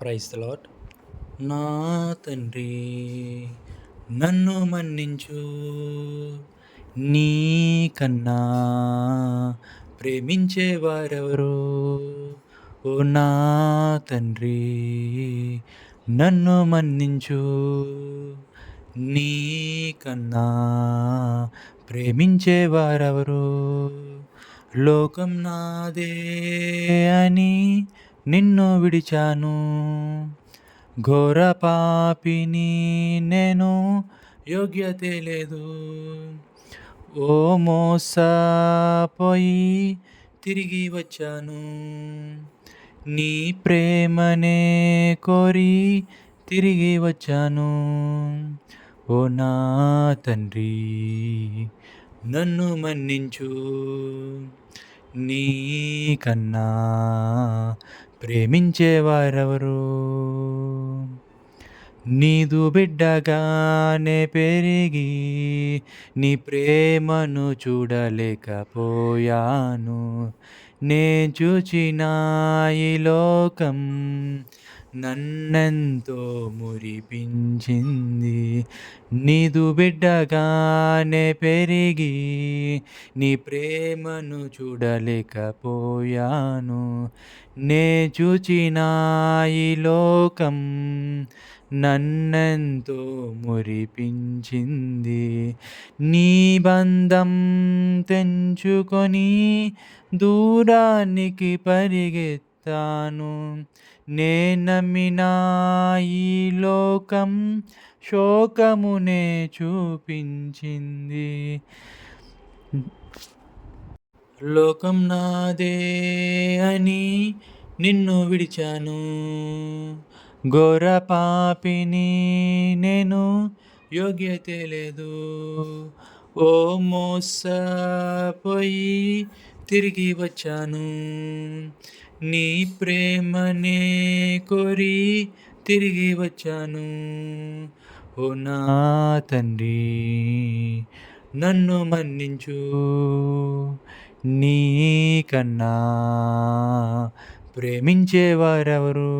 Price lot నా తండ్రి నన్ను మన్నించు. నీ కన్నా ప్రేమించేవారెవరు ఓ నా తండ్రి నన్ను మన్నించు. నీ కన్నా ప్రేమించేవారెవరు లోకం నాదే అని నిన్ను విడిచాను. ఘోర పాపిని నేను యోగ్యతే లేదు. ఓ మోసపోయి తిరిగి వచ్చాను. నీ ప్రేమనే కోరి తిరిగి వచ్చాను. ఓ నా తండ్రి నన్ను మన్నించు. నీ కన్నా ప్రేమించేవారెవరు? నీదు బిడ్డగానే పెరిగి నీ ప్రేమను చూడలేకపోయాను. నే చూచిన ఈ లోకం నన్నెంతో మురిపించింది. నీదు బిడ్డగానే పెరిగి నీ ప్రేమను చూడలేకపోయాను. నే చూచిన ఈ లోకం నన్నెంతో మురిపించింది. నీ బంధం తెంచుకొని దూరానికి పరిగెత్తాను. నే నమ్మిన ఈ లోకం శోకమునే చూపించింది. లోకం నాదే అని నిన్ను విడిచాను. ఘోర పాపిని నేను యోగ్యత లేదు. ఓ మోసపోయి తిరిగి వచ్చాను. నీ ప్రేమనే కోరి తిరిగి వచ్చాను. ఓ నా తండ్రి నన్ను మన్నించు. నీ కన్నా ప్రేమించేవారెవరు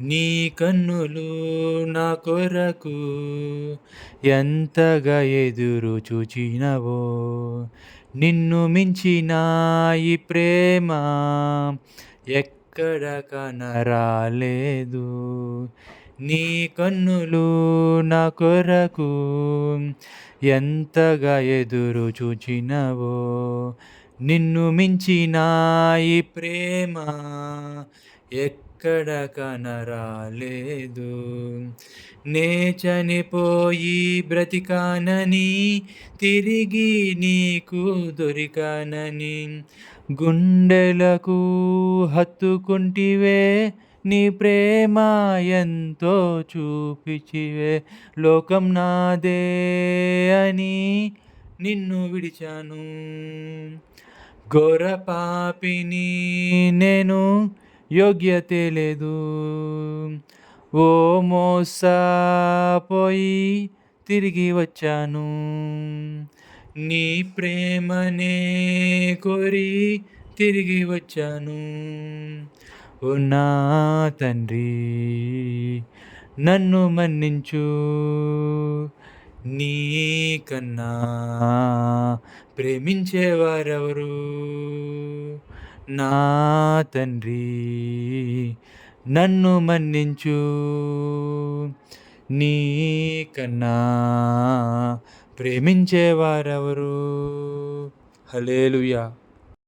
నీ కన్నులు నా కొరకు ఎంతగా ఎదురు చూచినవో. నిన్ను మించిన ఈ ప్రేమ ఎక్కడ కనరాలేదు. నీ కన్నులు నా కొరకు ఎంతగా ఎదురు చూచినవో నిన్ను మించిన ఈ ప్రేమ ఎక్కడ కనరాలేదు. నే చనిపోయి బ్రతికానని తిరిగి నీకు దొరికానని గుండెలకు హత్తుకుంటివే నీ ప్రేమ ఎంతో చూపిచివే. లోకం నాదే అని నిన్ను విడిచాను. ఘోర పాపిని నేను యోగ్యతే లేదు. ఓ మోసపోయి తిరిగి వచ్చాను. నీ ప్రేమనే కోరి తిరిగి వచ్చాను. ఓ నా తండ్రి నన్ను మన్నించు. నీ కన్నా ప్రేమించేవారెవరు? నా తండ్రి నన్ను మన్నించు. నీ కన్నా ప్రేమించేవారెవరు? హలేలుయా